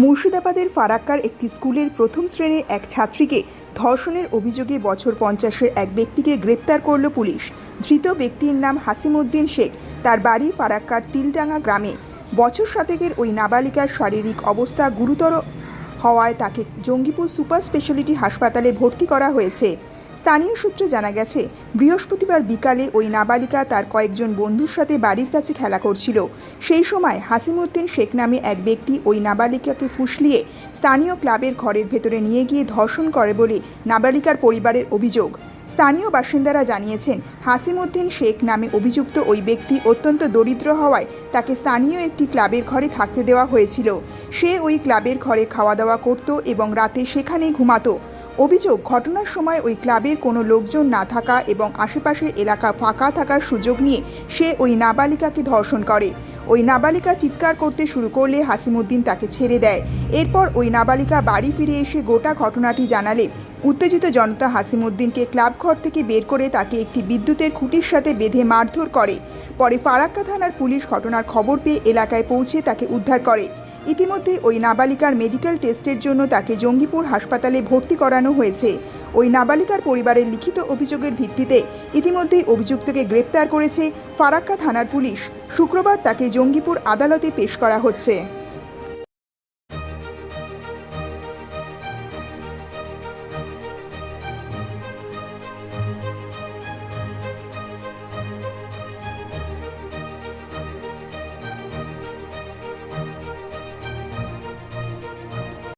মুর্শিদাবাদের ফারাক্কার একটি স্কুলের প্রথম শ্রেণির এক ছাত্রীকে ধর্ষণের অভিযোগে বছর পঞ্চাশের এক ব্যক্তিকে গ্রেপ্তার করল পুলিশ। ধৃত ব্যক্তির নাম হাসিমউদ্দিন শেখ। তার বাড়ি ফারাক্কার তিলডাঙ্গা গ্রামে। বছর শতকের ওই নাবালিকার শারীরিক অবস্থা গুরুতর হওয়ায় তাকে জঙ্গিপুর সুপার স্পেশালিটি হাসপাতালে ভর্তি করা হয়েছে। স্থানীয় সূত্রে জানা গেছে, বৃহস্পতিবার বিকালে ওই নাবালিকা তার কয়েকজন বন্ধুর সাথে বাড়ির কাছে খেলা করছিল। সেই সময় হাসিমউদ্দিন শেখ নামে এক ব্যক্তি ওই নাবালিকাকে ফুসলিয়ে স্থানীয় ক্লাবের ঘরের ভেতরে নিয়ে গিয়ে ধর্ষণ করে বলে নাবালিকার পরিবারের অভিযোগ। স্থানীয় বাসিন্দারা জানিয়েছেন হাসিমউদ্দিন শেখ নামে অভিযুক্ত ওই ব্যক্তি অত্যন্ত দরিদ্র হওয়ায় তাকে স্থানীয় একটি ক্লাবের ঘরে থাকতে দেওয়া হয়েছিল। সে ওই ক্লাবের ঘরে খাওয়া দাওয়া করত এবং রাতে সেখানেই ঘুমাতো। অভিযোগ, ঘটনার সময় ওই ক্লাবের কোনো লোকজন না থাকা এবং আশেপাশের এলাকা ফাঁকা থাকার সুযোগ নিয়ে সে ওই নাবালিকাকে ধর্ষণ করে। ওই নাবালিকা চিৎকার করতে শুরু করলে হাসিমুদ্দিন তাকে ছেড়ে দেয়। এরপর ওই নাবালিকা বাড়ি ফিরে এসে গোটা ঘটনাটি জানালে উত্তেজিত জনতা হাসিমুদ্দিনকে ক্লাব ঘর থেকে বের করে তাকে একটি বিদ্যুতের খুঁটির সাথে বেঁধে মারধর করে। পরে ফারাক্কা থানার পুলিশ ঘটনার খবর পেয়ে এলাকায় পৌঁছে তাকে উদ্ধার করে। ইতিমধ্যে ওই নাবালিকার মেডিকেল টেস্টের জন্য তাকে জঙ্গিপুর হাসপাতালে ভর্তি করানো হয়েছে। ওই নাবালিকার পরিবারের লিখিত অভিযোগের ভিত্তিতে ইতিমধ্যেই অভিযুক্তকে গ্রেপ্তার করেছে ফারাক্কা থানার পুলিশ। শুক্রবার তাকে জঙ্গিপুর আদালতে পেশ করা হচ্ছে।